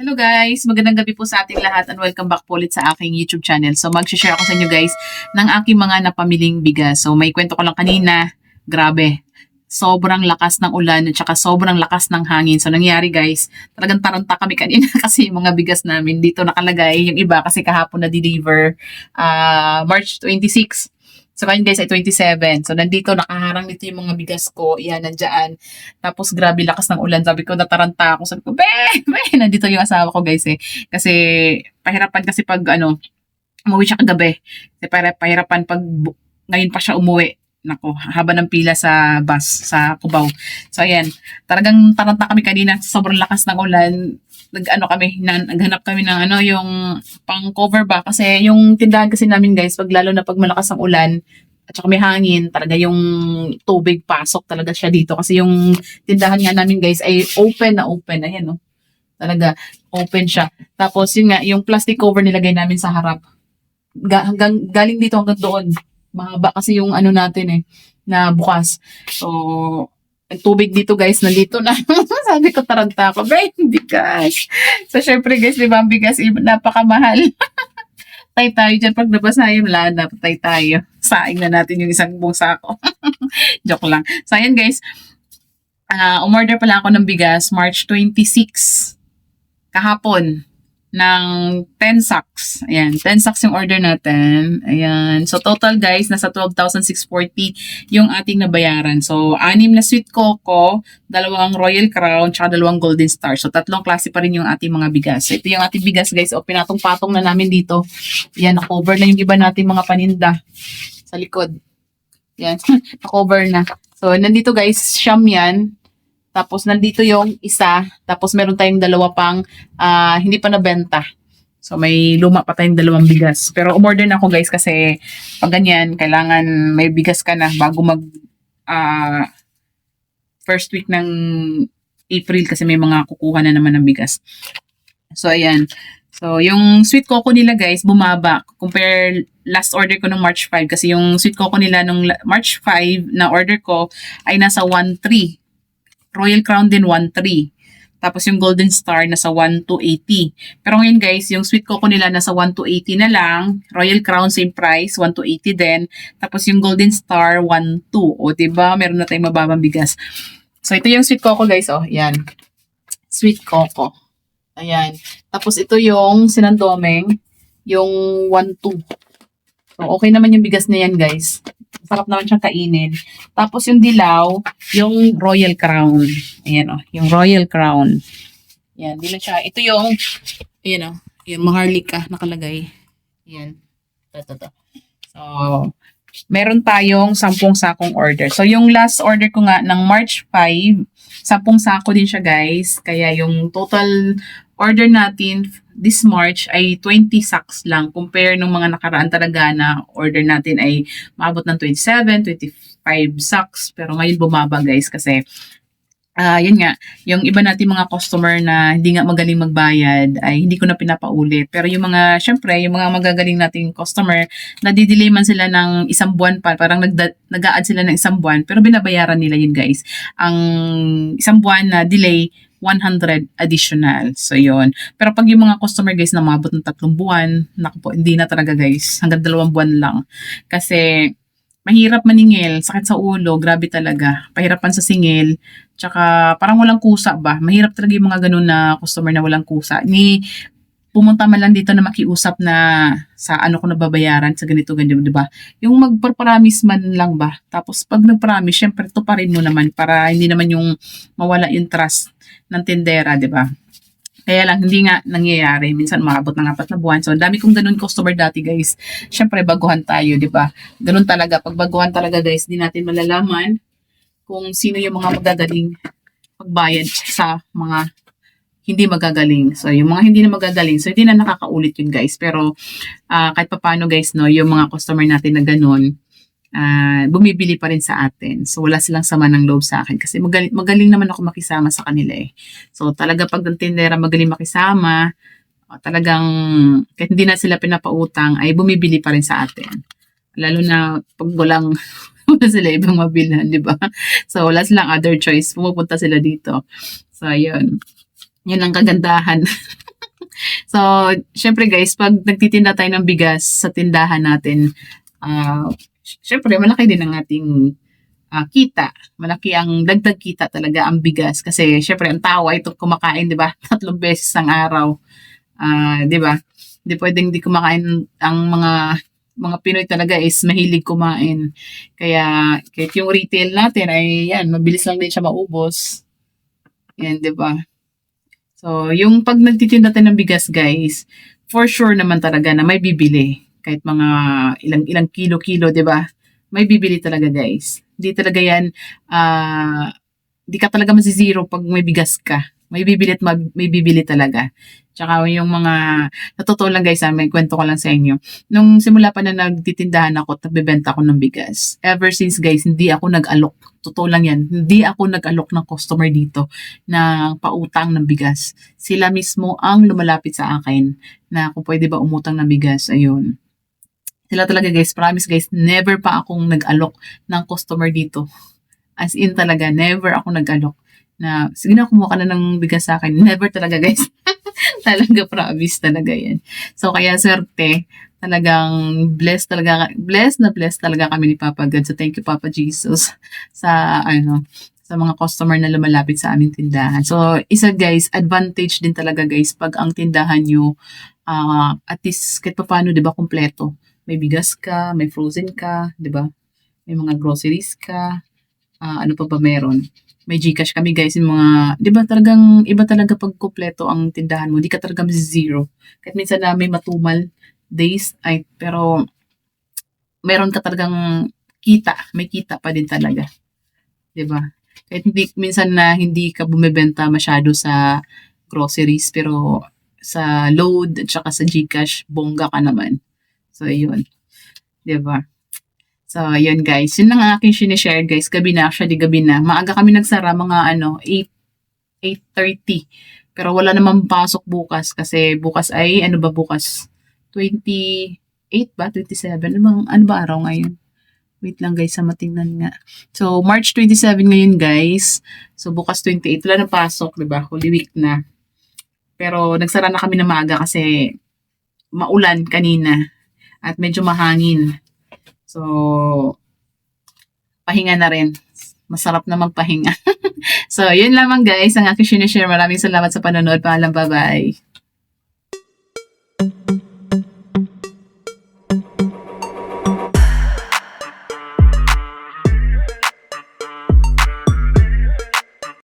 Hello guys! Magandang gabi po sa ating lahat and welcome back po ulit sa aking YouTube channel. So mag-share ako sa inyo guys ng aking mga napamiling bigas. So may kwento ko lang kanina, grabe. Sobrang lakas ng ulan at saka sobrang lakas ng hangin. So nangyari guys, talagang taranta kami kanina kasi yung mga bigas namin dito nakalagay. Yung iba kasi kahapon na-deliver ah, March 26. So ngayon guys ay 27. So nandito nakaharang dito yung mga bigas ko. Yan, nandyan. Tapos grabe lakas ng ulan. Sabi ko nataranta ako. Sabi ko, be, be, nandito yung asawa ko guys eh. Kasi pahirapan kasi pag ano, umuwi siya kagabi. Kasi pahira- pahirapan pag ngayon pa siya umuwi. Nako, haba ng pila sa bus sa Cubao. So ayan, talagang taranta kami kanina. Sobrang lakas ng ulan. Nag-ano kami, na, naghanap kami ng ano, yung pang cover ba. Kasi yung tindahan kasi namin guys, pag lalo na pag malakas ang ulan, at saka may hangin, talaga yung tubig pasok talaga siya dito. Kasi yung tindahan nga namin guys ay open na open. Ayan no. Talaga open siya. Tapos yun nga, yung plastic cover nilagay namin sa harap. Ga- hanggang, galing dito hanggang doon. Mahaba kasi yung ano natin eh, na bukas. So, tubig dito guys, nandito na. Sabi ko, taranta ako, Bay, bigas. So, syempre guys, di ba, bigas, i- napakamahal. Tay tayo dyan. Pag nabasa yung wala na, patay tayo. Saing na natin yung isang buong sako. Joke lang. So, ayan guys. Ah, umorder pala ako ng bigas March 26 kahapon ng 10 sacks. Ayan, 10 sacks yung order natin. Ayan. So, total guys, nasa 12,640 yung ating nabayaran. So, anim na sweet coco, dalawang royal crown, tsaka dalawang golden star. So, tatlong klase pa rin yung ating mga bigas. So, ito yung ating bigas guys. O, pinatong-patong na namin dito. Ayan, na-cover na yung iba nating mga paninda sa likod. Yan, na-cover na. So, nandito guys, siyam yan. Tapos, nandito yung isa. Tapos, meron tayong dalawa pang ah, hindi pa nabenta. So, may luma pa tayong dalawang bigas. Pero, umorder na ako guys kasi pag ganyan, kailangan may bigas ka na bago mag ah, first week ng April kasi may mga kukuha na naman ng bigas. So, ayan. So, yung sweet coco nila guys, bumaba. Compare last order ko nung March 5 kasi yung sweet coco nila nung March 5 na order ko ay nasa 1.3. Royal Crown din 1.3. Tapos yung Golden Star nasa 1 to 80. Pero ngayon guys, yung sweet coco nila nasa 1 to 80 na lang. Royal Crown same price, 1 to 80 din. Tapos yung Golden Star 1 to. O 'di ba? Meron na tayong mababang bigas. So ito yung sweet coco guys, oh. Yan. Sweet coco. Ayan. Tapos ito yung sinandomeng, yung 1-2. So, okay naman yung bigas na yan, guys. Sarap naman siyang kainin. Tapos yung dilaw, yung Royal Crown. Ayan, oh. Yung Royal Crown. Ayan, di siya. Ito yung, ayan, oh. Yung Maharlika nakalagay. Ayan. Ito, ito. So, meron tayong 10 sakong order. So, yung last order ko nga ng March 5, 10 sako din siya, guys. Kaya yung total order natin this March ay 20 sacks lang compare nung mga nakaraan talaga na order natin ay maabot ng 27, 25 sacks pero ngayon bumaba guys kasi ah yun nga, yung iba natin mga customer na hindi nga magaling magbayad ay hindi ko na pinapaulit. Pero yung mga, syempre, yung mga magagaling nating customer, nadidelay man sila ng isang buwan pa, parang nag-a-add sila ng isang buwan, pero binabayaran nila yun guys. Ang isang buwan na delay, 100 additional. So, yun. Pero pag yung mga customer guys na mabot ng tatlong buwan, naku po, hindi na talaga guys. Hanggang dalawang buwan lang. Kasi, mahirap maningil, sakit sa ulo, grabe talaga. Pahirapan sa singil, tsaka parang walang kusa ba? Mahirap talaga yung mga ganun na customer na walang kusa. Ni, pumunta man lang dito na makiusap na sa ano ko nababayaran sa ganito ganito, 'di ba? Yung magpa-promise man lang ba? Tapos pag nag-promise, syempre to pa rin mo naman para hindi naman yung mawala yung trust ng tindera, 'di ba? Kaya lang, hindi nga nangyayari. Minsan maabot ng apat na buwan. So, ang dami kong ganun customer dati, guys. Syempre, baguhan tayo, di ba? Ganun talaga. Pag baguhan talaga, guys, di natin malalaman kung sino yung mga magagaling magbayad sa mga hindi magagaling. So, yung mga hindi na magagaling, so hindi na nakakaulit yun, guys. Pero, ah, kahit papano, guys, no, yung mga customer natin na ganun, ah, bumibili pa rin sa atin. So, wala silang sama ng loob sa akin. Kasi magaling, magaling naman ako makisama sa kanila eh. So, talaga pag ng tindera magaling makisama, ah, talagang kahit hindi na sila pinapautang, ay bumibili pa rin sa atin. Lalo na pag walang wala sila ibang mabilhan, di ba? So, wala silang other choice. Pumupunta sila dito. So, ayun. Yan ang kagandahan So, syempre guys, pag nagtitinda tayo ng bigas sa tindahan natin, ah syempre malaki din ang ating ah, kita. Malaki ang dagdag kita talaga ang bigas kasi syempre ang tao ay ito kumakain, 'di ba? Tatlong beses ang araw. Ah, 'di ba? Hindi pwedeng di kumakain ang mga mga Pinoy talaga is mahilig kumain. Kaya kahit yung retail natin ay yan, mabilis lang din siya maubos. Yan, 'di ba? So, yung pag nagtitinda tayo ng bigas, guys, for sure naman talaga na may bibili. Kahit mga ilang ilang kilo-kilo, 'di ba? May bibili talaga, guys. Hindi talaga 'yan ah di ka talaga masizero pag may bigas ka. May bibili at mag- may bibili talaga. Tsaka yung mga, sa lang guys, ah, may kwento ko lang sa inyo. Nung simula pa na nagtitindahan ako at nagbebenta ako ng bigas, ever since guys, hindi ako nag-alok. Totoo lang yan. Hindi ako nag-alok ng customer dito na pautang ng bigas. Sila mismo ang lumalapit sa akin na kung pwede ba umutang ng bigas. Ayun. Sila talaga guys, promise guys, never pa akong nag-alok ng customer dito. As in talaga, never ako nag-alok na, sige na, kumuha ka na ng bigas sa akin. Never talaga guys. talaga promise talaga yan. So kaya swerte, talagang blessed talaga, blessed na blessed talaga kami ni Papa God. So thank you Papa Jesus sa ano, sa mga customer na lumalapit sa aming tindahan. So, isa guys, advantage din talaga guys pag ang tindahan nyo, ah, at least kahit pa paano, di ba, kompleto. May bigas ka, may frozen ka, di ba? May mga groceries ka, ah, ano pa ba meron? May Gcash kami guys, yung mga, di ba talagang, iba talaga pag kompleto ang tindahan mo, di ka talaga zero. Kahit minsan na may matumal days, ay, pero, meron ka talagang kita, may kita pa din talaga. Di ba? Kahit hindi, minsan na hindi ka bumibenta masyado sa groceries, pero sa load at saka sa Gcash, bongga ka naman. So, yun. Di ba? So, yun guys. Yun lang ang aking sinishare guys. Gabi na, actually gabi na. Maaga kami nagsara, mga ano, 8, 8.30. Pero wala namang pasok bukas kasi bukas ay, ano ba bukas? 28 ba? 27? Ano bang, ano ba araw ngayon? Wait lang guys, sa matingnan nga. So, March 27 ngayon guys. So, bukas 28. Wala nang pasok, di ba? Holy week na. Pero, nagsara na kami na maaga kasi maulan kanina. At medyo mahangin. So, pahinga na rin. Masarap na magpahinga. so, yun lamang guys, ang aking sinishare. Maraming salamat sa panonood. Paalam, bye-bye.